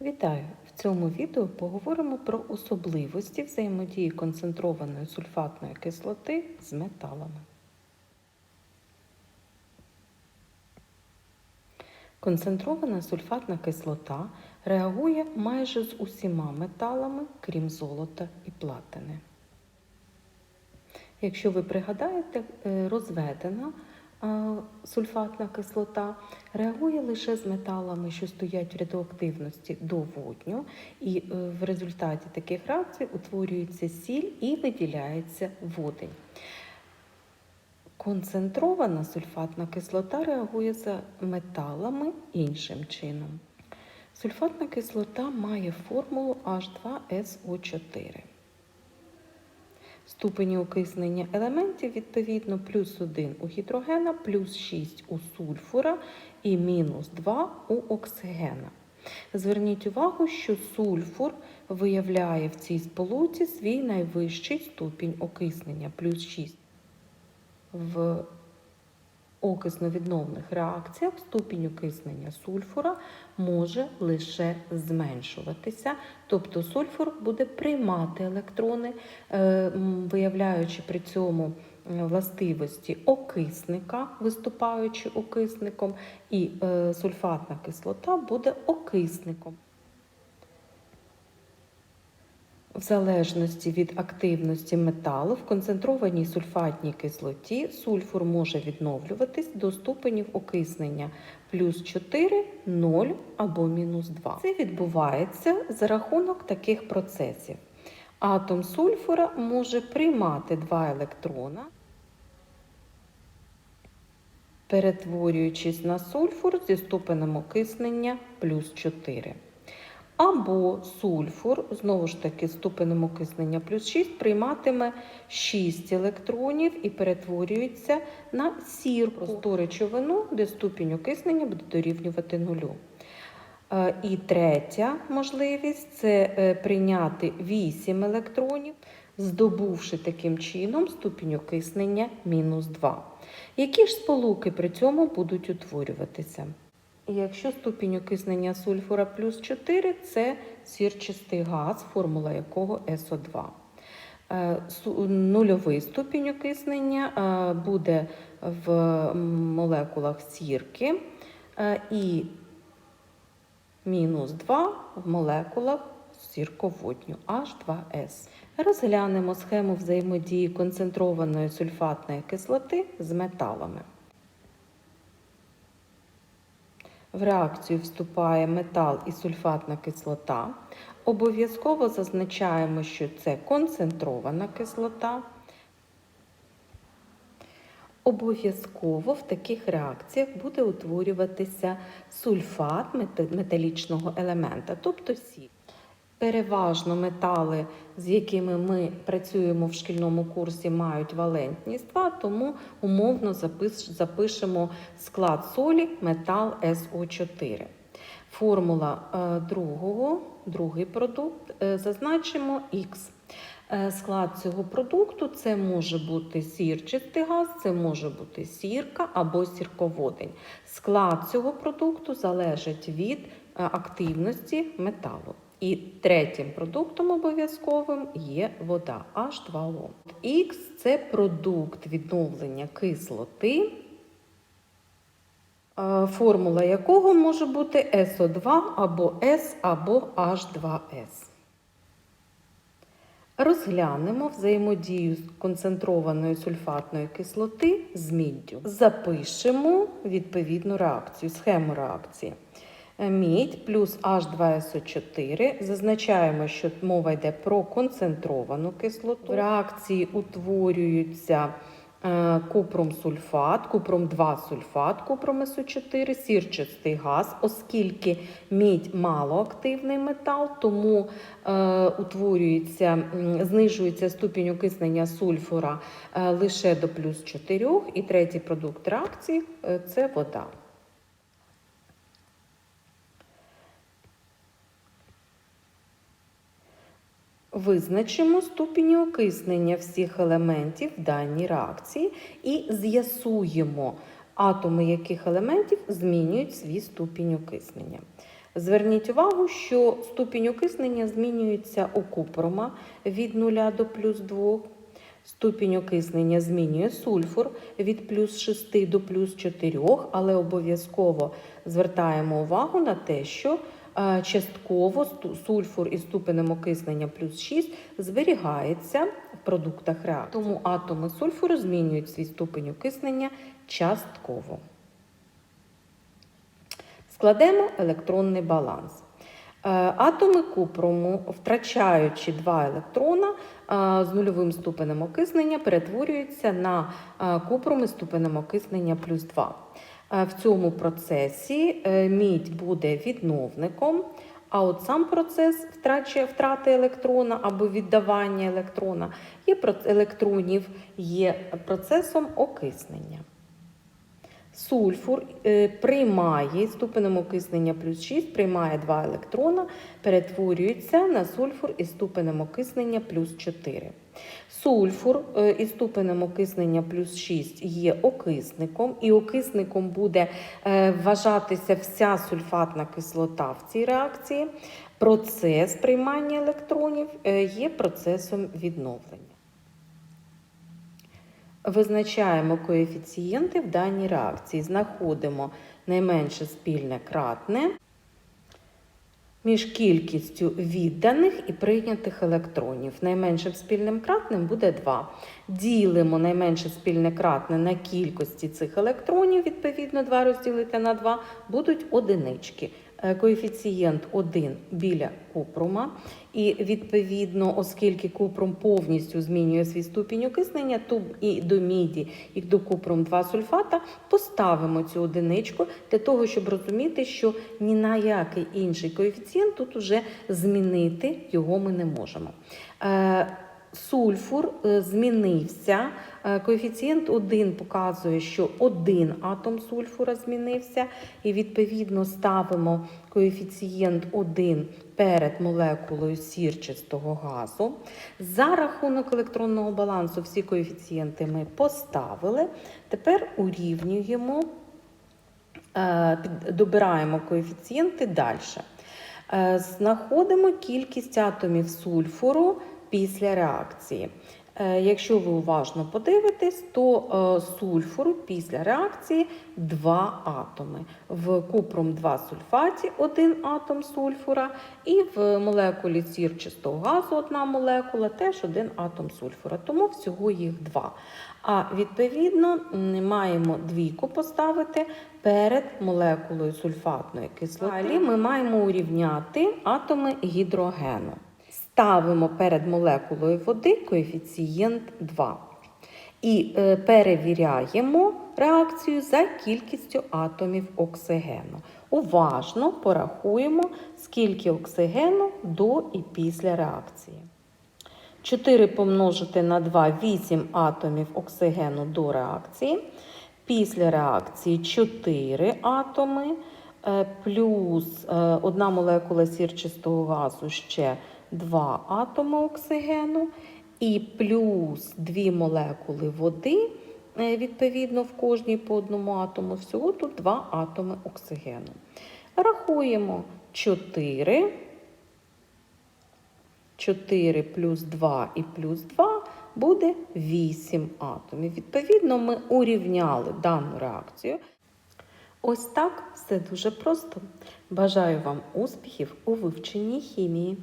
Вітаю! В цьому відео поговоримо про особливості взаємодії концентрованої сульфатної кислоти з металами. Концентрована сульфатна кислота реагує майже з усіма металами, крім золота і платини. Якщо ви пригадаєте, е, розведена сульфатна кислота реагує лише з металами, що стоять в радіоактивності до водню, і е, в результаті таких реакцій утворюється сіль і виділяється водень. Концентрована сульфатна кислота реагує за металами іншим чином. Сульфатна кислота має формулу H2SO4. Ступені окиснення елементів відповідно плюс 1 у гідрогена, плюс 6 у сульфура і мінус 2 у оксигена. Зверніть увагу, що сульфур виявляє в цій сполуці свій найвищий ступінь окиснення плюс 6. В окисно-відновних реакціях ступінь окиснення сульфура може лише зменшуватися, тобто сульфур буде приймати електрони, е, виявляючи при цьому властивості окисника, виступаючи окисником, і е, сульфатна кислота буде окисником. В залежності від активності металу в концентрованій сульфатній кислоті сульфур може відновлюватись до ступенів окиснення плюс 4, 0 або мінус 2. Це відбувається за рахунок таких процесів. Атом сульфура може приймати два електрона, перетворюючись на сульфур зі ступенем окиснення плюс 4. Або сульфур, знову ж таки, ступенем окиснення плюс 6, прийматиме 6 електронів і перетворюється на сірку, просту речовину, де ступінь окиснення буде дорівнювати нулю. Е, І третя можливість це е, прийняти 8 електронів, здобувши таким чином ступінь окиснення мінус 2. Які ж сполуки при цьому будуть утворюватися? І Якщо ступінь окиснення сульфура плюс 4, це сірчистий газ, формула якого СО2. Е, Нульовий ступінь окиснення е, буде в молекулах сірки е, і мінус 2 в молекулах сірководню H2S. Розглянемо схему взаємодії концентрованої сульфатної кислоти з металами. В реакцію вступає метал і сульфатна кислота. Обов'язково зазначаємо, що це концентрована кислота. Обов'язково в таких реакціях буде утворюватися сульфат металічного елемента, тобто сіль. Переважно метали, з якими ми працюємо в шкільному курсі, мають валентність 2, тому умовно запишемо склад солі метал СО4. Формула е, другого, другий продукт, е, зазначимо Х. Е, Склад цього продукту це може бути сірчистий газ, це може бути сірка або сірководень. Склад цього продукту залежить від активності металу. І третім продуктом обов'язковим є вода H2O. Х це продукт відновлення кислоти, е, формула якого може бути SO2 або S або H2S. Розглянемо взаємодію концентрованої сульфатної кислоти з міддю. Запишемо відповідну реакцію, схему реакції. Мідь плюс H2SO4. Зазначаємо, що мова йде про концентровану кислоту. В реакції утворюються е, купром-сульфат, купром-2 сульфат, купром СО4, сірчастий газ, оскільки мідь малоактивний метал, тому е, утворюється, знижується ступінь окиснення сульфура е, лише до плюс 4, і третій продукт реакції е, це вода. Визначимо ступені окиснення всіх елементів даній реакції і з'ясуємо, атоми яких елементів змінюють свій ступінь окиснення. Зверніть увагу, що ступінь окиснення змінюється у купрома від 0 до плюс 2. Ступінь окиснення змінює сульфур від плюс 6 до плюс 4, але обов'язково звертаємо увагу на те, що частково сульфур із ступенем окиснення плюс 6 зберігається в продуктах реакції. Тому атоми сульфуру змінюють свій ступень окиснення частково. Складемо електронний баланс. Е, Атоми купрому, втрачаючи два електрона е, з нульовим ступенем окиснення, перетворюються на е, купроми з ступенем окиснення плюс 2. Е, В цьому процесі е, мідь буде відновником, а от сам процес втрати електрона або віддавання електрона є електронів є процесом окиснення. Сульфур е, приймає ступенем окиснення плюс 6, приймає 2 електрона, перетворюється на сульфур із ступенем окиснення плюс 4. Сульфур е, із ступенем окиснення плюс 6 є окисником, і окисником буде е, вважатися вся сульфатна кислота в цій реакції. Процес приймання електронів е, є процесом відновлення. Визначаємо коефіцієнти в даній реакції. Знаходимо найменше спільне кратне між кількістю відданих і прийнятих електронів. Найменшим спільним кратним буде 2. Ділимо найменше спільне кратне на кількості цих електронів, відповідно, 2 розділити на 2, будуть одинички. Е, Коефіцієнт 1 біля купрума. І відповідно, оскільки купрум повністю змінює свій ступінь окиснення, то і до міді, і до купрум 2 сульфата поставимо цю одиничку для того, щоб розуміти, що ні на який інший коефіцієнт тут уже змінити його ми не можемо. Е, Сульфур е, змінився. Е, Коефіцієнт 1 показує, що один атом сульфура змінився, і відповідно ставимо коефіцієнт 1 перед молекулою сірчистого газу. За рахунок електронного балансу всі коефіцієнти ми поставили. Тепер урівнюємо, е, добираємо коефіцієнти далі. Е, Знаходимо кількість атомів сульфуру після реакції. Е, Якщо ви уважно подивитесь, то е, сульфуру після реакції два атоми. В купром 2 сульфаті один атом сульфура, і в молекулі сірчистого газу одна молекула, теж один атом сульфура. Тому всього їх два. А відповідно маємо двійку поставити перед молекулою сульфатної кислоти. Далі ми маємо урівняти атоми гідрогену. Ставимо перед молекулою води коефіцієнт 2. І е, перевіряємо реакцію за кількістю атомів оксигену. Уважно порахуємо, скільки оксигену до і після реакції. 4 помножити на 2 8 атомів оксигену до реакції. Після реакції 4 атоми, плюс е, одна молекула сірчистого газу ще 2 атоми оксигену, і плюс 2 молекули води, е, відповідно, в кожній по одному атому. Всього тут 2 атоми оксигену. Рахуємо 4. 4 плюс 2 і плюс 2 буде 8 атомів. Відповідно, ми урівняли дану реакцію. Ось так все дуже просто. Бажаю вам успіхів у вивченні хімії.